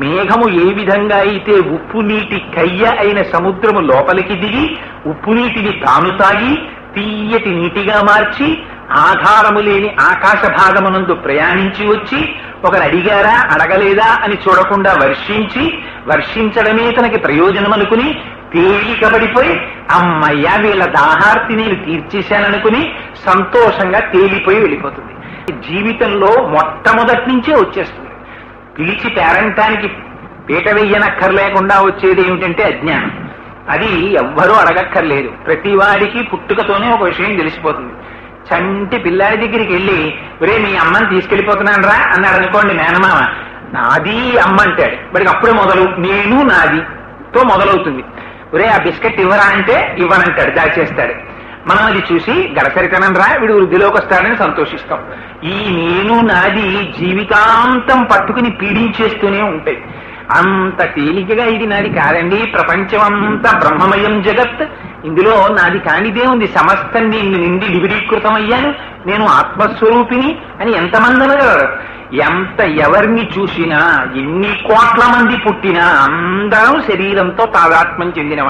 మేఘము ఏ విధంగా అయితే ఉప్పు నీటి కయ్య అయిన సముద్రము లోపలికి దిగి ఉప్పు నీటిని తాను తాగి తీయటి నీటిగా మార్చి ఆధారము లేని ఆకాశ భాగమునందు ప్రయాణించి వచ్చి ఒకరు అడిగారా అడగలేదా అని చూడకుండా వర్షించి వర్షించడమే తనకి ప్రయోజనం అనుకుని తేలికబడిపోయి అమ్మయ్యా వీళ్ళ దాహార్తి నేను తీర్చేశాననుకుని సంతోషంగా తేలిపోయి వెళ్ళిపోతుంది. జీవితంలో మొట్టమొదటి నుంచే వచ్చేస్తుంది. పిలిచి పేరంటానికి పీట వెయ్యనక్కర్లేకుండా వచ్చేది ఏమిటంటే అజ్ఞానం. అది ఎవ్వరూ అడగక్కర్లేదు. ప్రతి వాడికి పుట్టుకతోనే ఒక విషయం తెలిసిపోతుంది. చంటి పిల్లాడి దగ్గరికి వెళ్ళి ఒరే మీ అమ్మని తీసుకెళ్ళిపోతున్నాను రా అన్నాడు అనుకోండి మేనమామ. నాది అమ్మ అంటాడు. బడికి అప్పుడే మొదలు. నేను నాది తో మొదలవుతుంది. ఒరే ఆ బిస్కెట్ ఇవ్వరా అంటే ఇవ్వనంటాడు. దాచేస్తాడు. మనం అది చూసి గడసరితనం రా వీడు వృద్ధిలోకి వస్తాడని సంతోషిస్తాం. ఈ నేను నాది జీవితాంతం పట్టుకుని పీడించేస్తూనే ఉంటాయి. అంత తేలికగా ఇది నాది కాదండి. ప్రపంచం అంతా బ్రహ్మమయం జగత్. ఇందులో నాది కానిదే ఉంది. సమస్తం దీన్ని నిండి వివిడీకృతమయ్యాను నేను ఆత్మస్వరూపిని అని ఎంతమంది అనగలరు? ఎంత ఎవరిని చూసినా ఎన్ని కోట్ల మంది పుట్టినా అందరం శరీరంతో తాదాత్మ్యం చెందిన